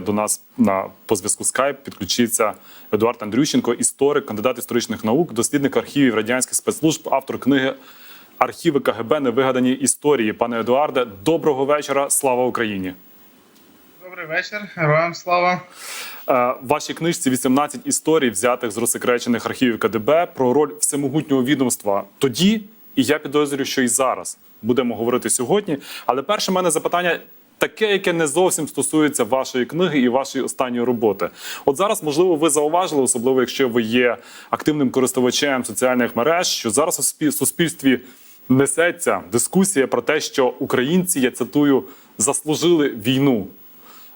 До нас на по зв'язку Skype підключиться Едуард Андрющенко, історик, кандидат історичних наук, дослідник архівів радянських спецслужб, автор книги Архіви КГБ Невигадані історії. Пане Едуарде, доброго вечора. Слава Україні! Добрий вечір, героям слава. Е, В вашій книжці 18 історій, взятих з розсекречених архівів КДБ, про роль всемогутнього відомства тоді, і я підозрюю, що і зараз будемо говорити сьогодні. Але перше в мене запитання. Таке, яке не зовсім стосується вашої книги і вашої останньої роботи. От зараз, можливо, ви зауважили, особливо якщо ви є активним користувачем соціальних мереж, що зараз у спі- суспільстві несеться дискусія про те, що українці, я цитую, заслужили війну.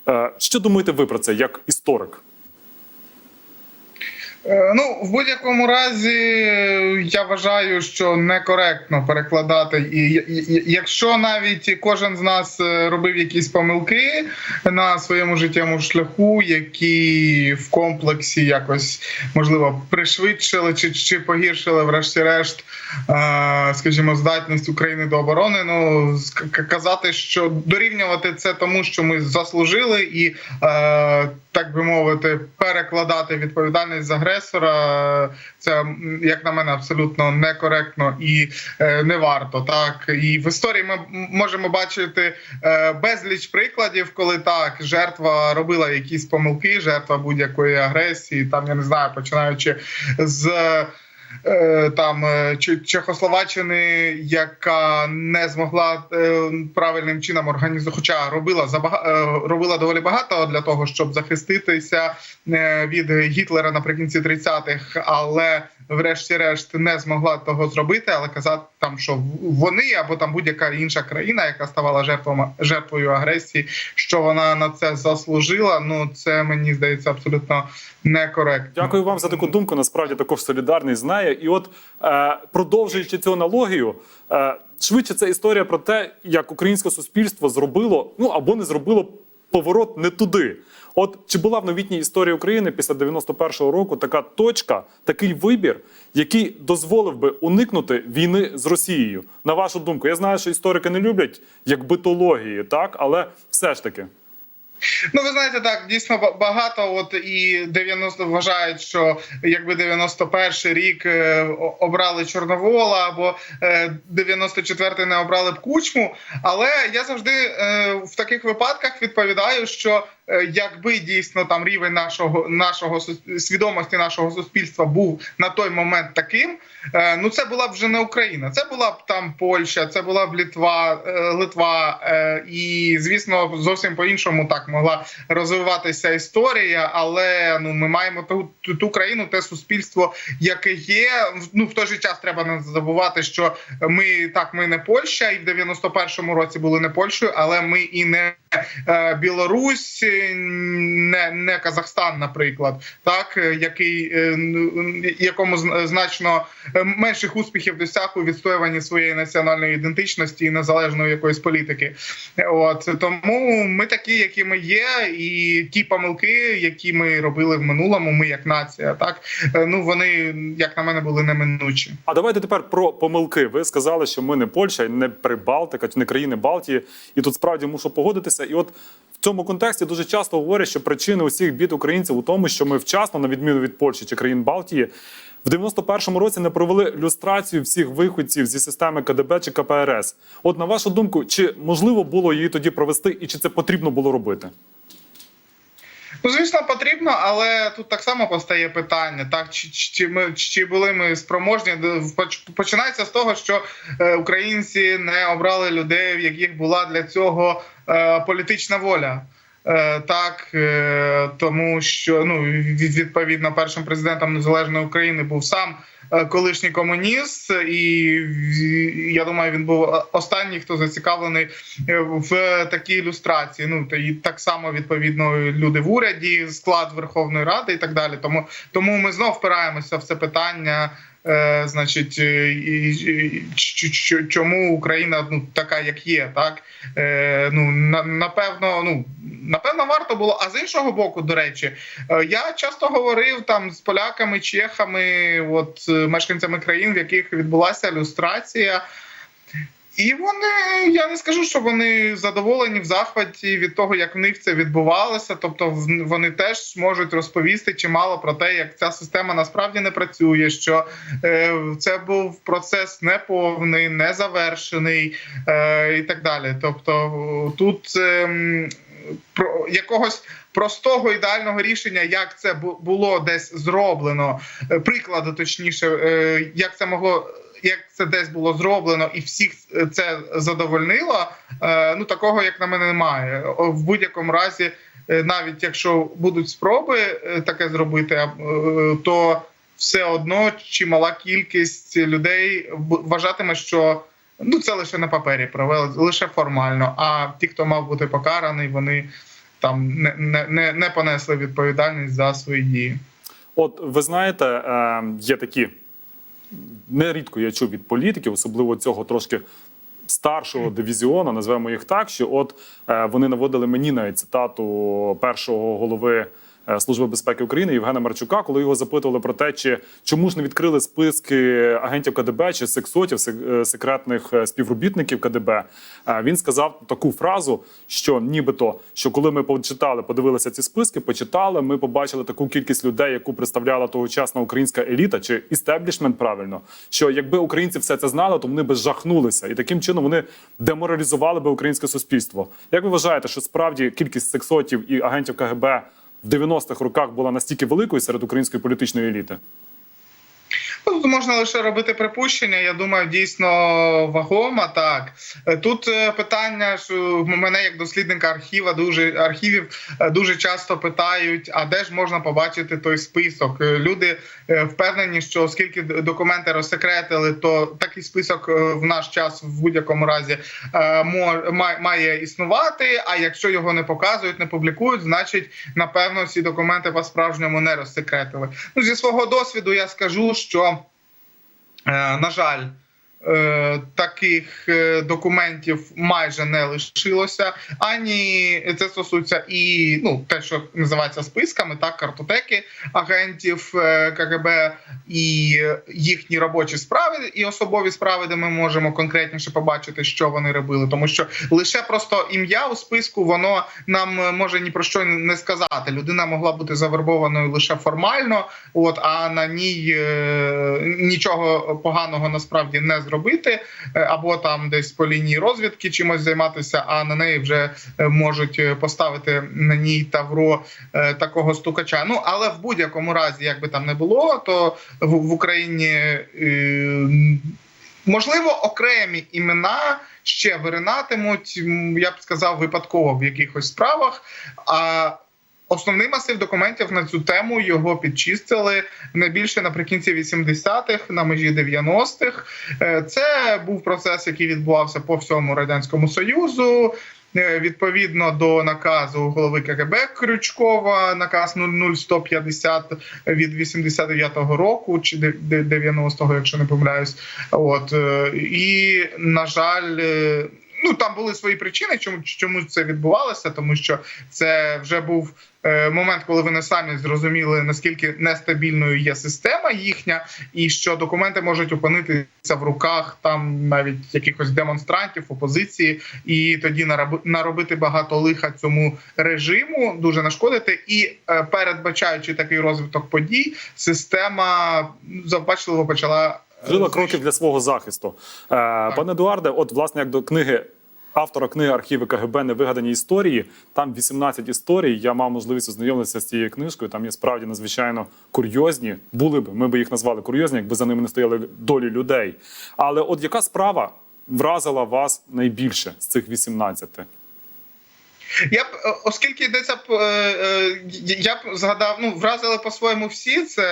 Е, Що думаєте ви про це як історик? Е, Ну, в будь-якому разі, я вважаю, що некоректно перекладати. І, якщо навіть кожен з нас е, робив якісь помилки на своєму життєвому шляху, які в комплексі якось можливо пришвидшили чи, чи погіршили, врешті-решт, е, скажімо, здатність України до оборони. Ну казати, що дорівнювати це тому, що ми заслужили, і так би мовити, перекладати відповідальність з агресора. Це як на мене абсолютно некоректно і е, не варто. Так і в історії ми можемо бачити е, безліч прикладів, коли так жертва робила якісь помилки, жертва будь-якої агресії. Там я не знаю, починаючи з. Е, Там е, Чехословаччини, яка не змогла е, правильним чином організувати, хоча робила робила доволі багато для того, щоб захиститися від Гітлера наприкінці 30-х, але врешті-решт не змогла того зробити. Але казати там, що вони або там будь-яка інша країна, яка ставала жертвою жертвою агресії, що вона на це заслужила. Ну це мені здається абсолютно некоректно. Дякую вам за таку думку. Насправді також солідарний з нею. І от е, продовжуючи цю аналогію, е, швидше це історія про те, як українське суспільство зробило, ну або не зробило поворот не туди. От чи була в новітній історії України після 91-го року така точка, такий вибір, який дозволив би уникнути війни з Росією? На вашу думку, я знаю, що історики не люблять як битології, так але все ж таки. Ну, ви знаєте, так дійсно багато. От і 90 вважають, що якби 91 рік е, обрали Чорновола, або е, 94 не обрали б кучму. Але я завжди е, в таких випадках відповідаю, що е, якби дійсно там рівень нашого нашого свідомості нашого суспільства був на той момент таким, е, ну це була б вже не Україна, це була б там Польща, це була б Литва, е, Литва, е, і звісно, зовсім по-іншому так могла розвиватися історія. Але ну ми маємо ту, ту, ту країну, те суспільство, яке є. Ну в той же час треба не забувати, що ми так, ми не Польща, і в 91-му році були не Польщею, але ми і не е, Білорусь, е, не, не Казахстан, наприклад, так е, який е, якому зн- значно е, менших успіхів досяг у відстоюванні своєї національної ідентичності і незалежної якоїсь політики. От тому ми такі, які ми є, і ті помилки, які ми робили в минулому, ми як нація, так е, ну вони як на мене були неминучі. А давайте тепер про помилки. Ви сказали, що ми не Польща, не Прибалтика, не країни Балтії. І тут справді мушу погодитися. І от цьому контексті дуже часто говорять, що причини усіх бід українців у тому, що ми вчасно, на відміну від Польщі чи країн Балтії, в 91-му році не провели люстрацію всіх виходців зі системи КДБ чи КПРС. От на вашу думку, чи можливо було її тоді провести, і чи це потрібно було робити? Ну, звісно, потрібно, але тут так само постає питання: так чи, чи, ми чи були ми спроможні? Поч- Починається з того, що е, українці не обрали людей, в яких була для цього е, політична воля. Е, Так, е, тому що ну від- відповідно першим президентом незалежної України був сам е, колишній комуніст, і я думаю, він був останній, хто зацікавлений в такій ілюстрації. Ну та і так само відповідно люди в уряді, склад Верховної Ради і так далі. Тому тому ми знов впираємося в це питання. Е, значить, е, і, чому Україна ну така, як є, так е, ну на, напевно, ну напевно, варто було. А з іншого боку, до речі, я часто говорив там з поляками, чехами, от мешканцями країн, в яких відбулася люстрація. І вони, я не скажу, що вони задоволені в захваті від того, як в них це відбувалося. Тобто, вони теж можуть розповісти чимало про те, як ця система насправді не працює. Що е, це був процес неповний, незавершений е, і так далі. Тобто, тут ем, про якогось простого ідеального рішення, як це бу- було десь зроблено, е, прикладу, точніше, е, як це могло. Як це десь було зроблено, і всіх це задовольнило. е, Ну такого, як на мене, немає. В будь-якому разі, е, навіть якщо будуть спроби е, таке зробити, то все одно чимала кількість людей вважатиме, що ну це лише на папері провели, лише формально. А ті, хто мав бути покараний, вони там не, не, не, не понесли відповідальність за свої дії. От ви знаєте, є такі нерідко я чув від політиків, особливо цього трошки старшого дивізіону, назвемо їх так, що от е, вони наводили мені навіть цитату першого голови. Е, Служби безпеки України Євгена Марчука, коли його запитували про те, чи чому ж не відкрили списки агентів КДБ чи сексотів, сек- е, секретних е, співробітників КДБ, він сказав таку фразу, що нібито що коли ми почитали, подивилися ці списки, почитали, ми побачили таку кількість людей, яку представляла тогочасна українська еліта чи істеблішмент, правильно, що якби українці все це знали, то вони би жахнулися, і таким чином вони деморалізували би українське суспільство. Як ви вважаєте, що справді кількість сексотів і агентів КГБ в 90-х роках була настільки великою серед української політичної еліти? Ну, Тут можна лише робити припущення. Я думаю, дійсно вагома. Так Е, тут е, питання, що мене як дослідника архіва, дуже архівів е, дуже часто питають: а де ж можна побачити той список? Е, Люди е, впевнені, що оскільки документи розсекретили, то такий список е, в наш час в будь-якому разі е, має- існувати. А якщо його не показують, не публікують, значить напевно всі документи по справжньому не розсекретили. Ну зі свого досвіду я скажу, що Е, на жаль, е, таких е, документів майже не лишилося. Ані це стосується і ну те, що називається списками, так картотеки агентів е, КГБ і їхні робочі справи і особові справи, де ми можемо конкретніше побачити, що вони робили, тому що лише просто ім'я у списку воно нам е, може ні про що не сказати. Людина могла бути завербованою лише формально, от а на ній е, нічого поганого насправді не зробити, е, або там десь по лінії розвідки чимось займатися, а на неї вже е, можуть е, поставити на ній тавро такого стукача. Ну але в будь-якому разі, як би там не було, то в, Україні. Можливо, окремі імена ще виринатимуть, я б сказав, випадково в якихось справах. А основний масив документів на цю тему його підчистили не більше наприкінці 80-х, на межі 90-х. Е, Це був процес, який відбувався по всьому радянському союзу. Е, Відповідно до наказу голови КГБ Крючкова, наказ 00150 від 89-го року чи де- де- 90-го, якщо не помиляюсь. От е, і на жаль, ну там були свої причини, чому чому це відбувалося, тому що це вже був е, момент, коли вони самі зрозуміли наскільки нестабільною є система їхня, і що документи можуть опинитися в руках там навіть якихось демонстрантів опозиції, і тоді наробити багато лиха цьому режиму, дуже нашкодити. І е, передбачаючи такий розвиток подій, система завбачливо почала. е, Вжила кроків для свого захисту. Е, пане Едуарде, от власне як до книги. Автора книги Архіви КГБ Невигадані історії. Там 18 історій. Я мав можливість ознайомитися з цією книжкою. Там є справді надзвичайно курйозні. Були б, ми б їх назвали курйозні, якби за ними не стояли долі людей. Але от яка справа вразила вас найбільше з цих 18? Я б, е, оскільки йдеться е, е, я б згадав, ну вразили по-своєму всі. Це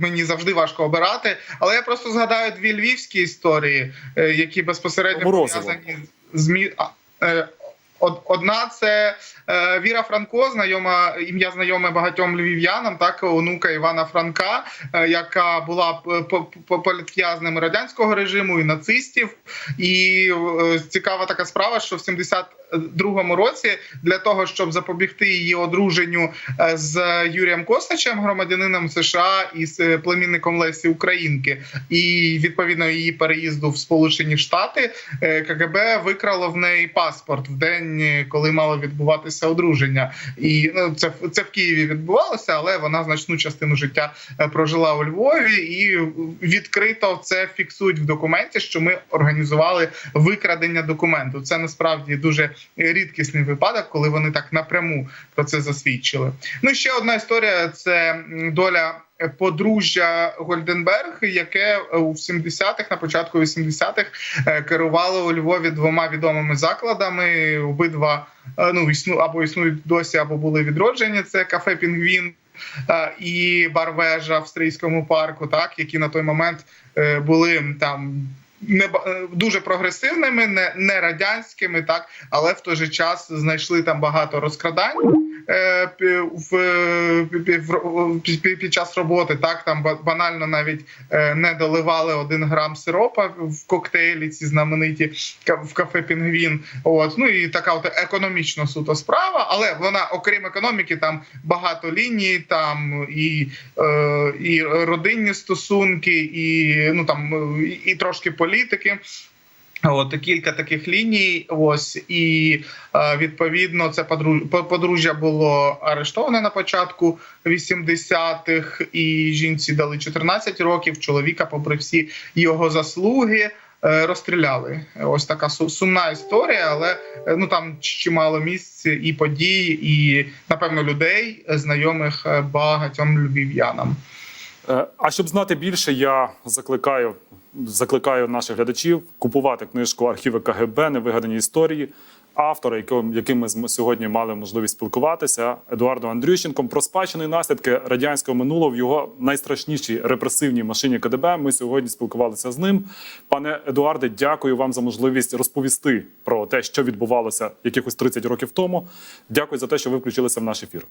мені завжди важко обирати. Але я просто згадаю дві львівські історії, які безпосередньо пов'язані з мі... а, е, од- Одна це е, Віра Франко, знайома ім'я знайоме багатьом львів'янам, так онука Івана Франка, е, яка була політв'язним радянського режиму і нацистів. І цікава така справа, що в 70 92-му році для того, щоб запобігти її одруженню е, з Юрієм Косачем, громадянином США і з е, племінником Лесі Українки, і відповідно її переїзду в Сполучені Штати, е, КГБ викрало в неї паспорт в день, коли мало відбуватися одруження. І ну, це це в Києві відбувалося, але вона значну частину життя прожила у Львові, і відкрито це фіксують в документі, що ми організували викрадення документу. Це насправді дуже рідкісний випадок, коли вони так напряму про це засвідчили. Ну ще одна історія це доля. е, Подружжя Гольденберг, яке е, у 70-х, на початку 80-х е, керувало у Львові двома відомими закладами. Обидва е, ну існу або існують досі, або були відроджені. Це кафе Пінгвін е, і бар-вежа в австрійському парку, так які на той момент е, були там. Не е, дуже прогресивними, не, не радянськими, так але в той же час знайшли там багато розкрадань е, під час роботи. Так там ба- банально навіть е, не доливали один грам сиропа в коктейлі. Ці знамениті в кафе Пінгвін. От ну і така от економічно суто справа, але вона, окрім економіки, там багато ліній, там і, е, і родинні стосунки, і ну там і трошки політики. От кілька таких ліній. Ось і е, відповідно це подру- подружжя було арештоване на початку 80-х, і жінці дали 14 років. Чоловіка, попри всі його заслуги. е, Розстріляли ось така су- сумна історія, але е, ну там чимало місць і подій, і напевно людей, знайомих багатьом львів'янам. А щоб знати більше, я закликаю, закликаю наших глядачів купувати книжку Архіви КГБ Невигадані історії. Автора, яким, яким ми сьогодні мали можливість спілкуватися, Едуардом Андрющенком, про спадщини і наслідки радянського минулого в його найстрашнішій репресивній машині КДБ. Ми сьогодні спілкувалися з ним. Пане Едуарде, дякую вам за можливість розповісти про те, що відбувалося якихось 30 років тому. Дякую за те, що ви включилися в наш ефір.